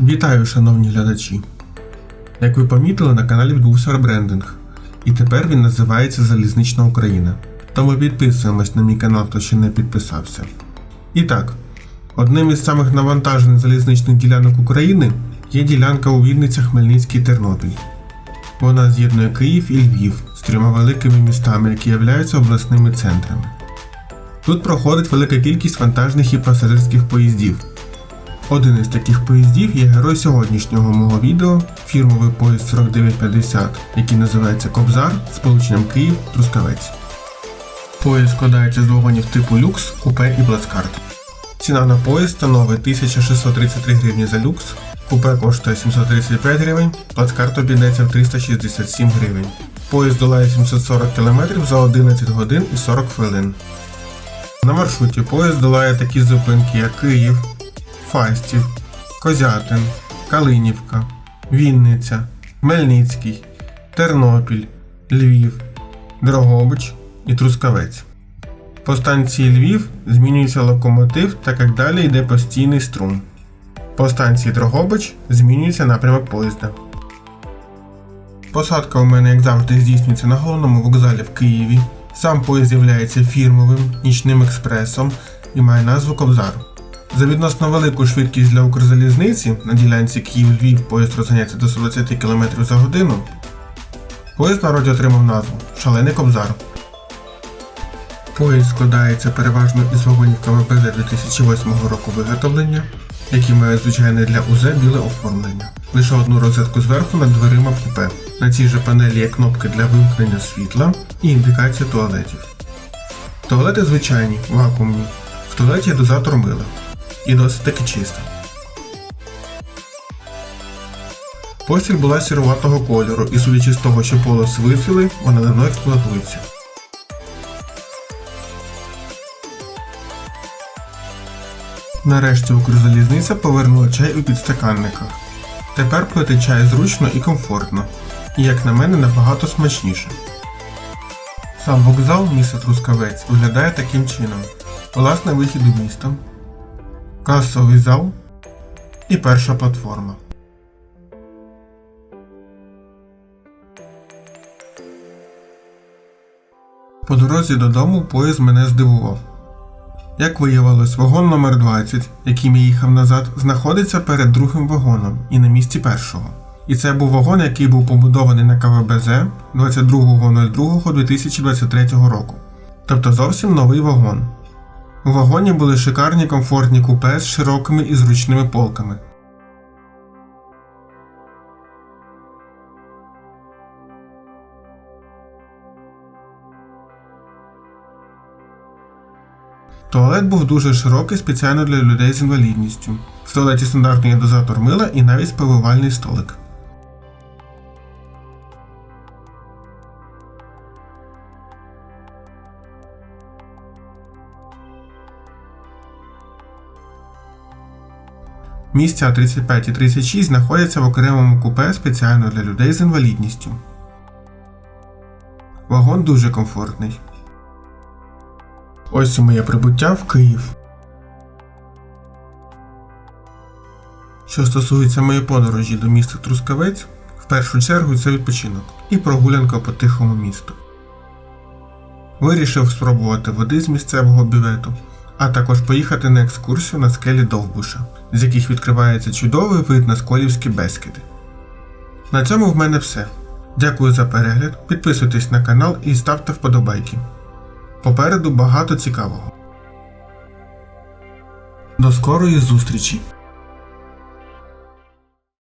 Вітаю, шановні глядачі! Як ви помітили, на каналі відбувся ребрендинг, і тепер він називається Залізнична Україна. Тому підписуємось на мій канал, хто ще не підписався. І так, одним із самих навантажених залізничних ділянок України є ділянка у Вінниця Хмельницький Тернопіль. Вона з'єднує Київ і Львів з трьома великими містами, які являються обласними центрами. Тут проходить велика кількість вантажних і пасажирських поїздів. Один із таких поїздів є герой сьогоднішнього мого відео фірмовий поїзд 4950, який називається Кобзар з полученням Київ Трускавець. Поїзд складається з вагонів типу люкс, купе і плацкарт. Ціна на поїзд становить 1633 гривні за люкс, купе коштує 735 гривень, плацкарт обійдеться в 367 гривень. Поїзд долає 740 км за 11 годин і 40 хвилин. На маршруті поїзд долає такі зупинки, як Київ, Фастів, Козятин, Калинівка, Вінниця, Хмельницький, Тернопіль, Львів, Дрогобич і Трускавець. По станції Львів змінюється локомотив, так як далі йде постійний струм. По станції Дрогобич змінюється напрямок поїзда. Посадка у мене, як завжди, здійснюється на головному вокзалі в Києві. Сам поїзд є фірмовим нічним експресом і має назву Кобзар. За відносно велику швидкість для Укрзалізниці на ділянці Київ-Львів поїзд розганяється до 120 км за годину. Поїзд народі отримав назву Шалений Кобзар. Поїзд складається переважно із вагонів КВПЗ 2008 року виготовлення, які мають звичайне для УЗ біле оформлення. Лише одну розетку зверху над дверима в купе. На цій же панелі є кнопки для вимкнення світла і індикація туалетів. Туалети звичайні, вакуумні. В туалеті є дозатор мила. І досить таки чисто. Постіль була сіруватого кольору, і судячи з того, що полос висіли, вона давно експлуатується. Нарешті Укрзалізниця повернула чай у підстаканниках. Тепер пити чай зручно і комфортно, і як на мене набагато смачніше. Сам вокзал міста Трускавець виглядає таким чином: власне вихід у місто, касовий зал і перша платформа. По дорозі додому поїзд мене здивував. Як виявилось, вагон номер 20 яким я їхав назад, знаходиться перед другим вагоном і на місці першого. І це був вагон, який був побудований на КВБЗ 22.02.2023 року. Тобто зовсім новий вагон. У вагоні були шикарні комфортні купе з широкими і зручними полками. Туалет був дуже широкий спеціально для людей з інвалідністю. В туалеті стандартний дозатор мила і навіть спивувальний столик. Місця 35 і 36 знаходяться в окремому купе спеціально для людей з інвалідністю. Вагон дуже комфортний. Ось і моє прибуття в Київ. Що стосується моєї подорожі до міста Трускавець, в першу чергу це відпочинок і прогулянка по тихому місту. Вирішив спробувати води з місцевого бювету, а також поїхати на екскурсію на скелі Довбуша, з яких відкривається чудовий вид на сколівські безкиди. На цьому в мене все. Дякую за перегляд, підписуйтесь на канал і ставте вподобайки. Попереду багато цікавого. До скорої зустрічі!